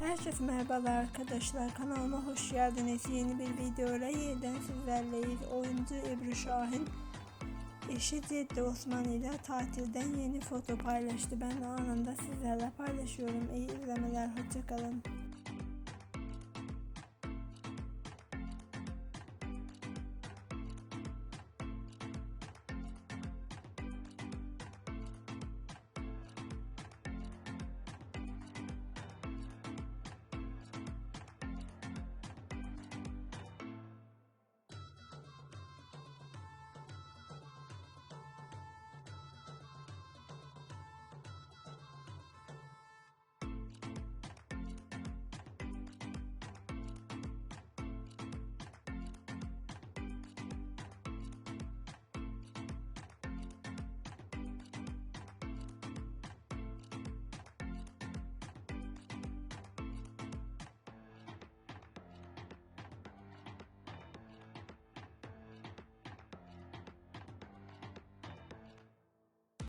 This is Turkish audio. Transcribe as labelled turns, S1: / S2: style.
S1: Herkese merhabalar arkadaşlar kanalıma hoş geldiniz. Yeni bir videoyla yeniden sizlerleyiz. Oyuncu Ebru Şahin eşi Ceddi Osman ile tatilden yeni foto paylaştı. Ben de anında sizlerle paylaşıyorum. İyi izlemeler, hoşçakalın.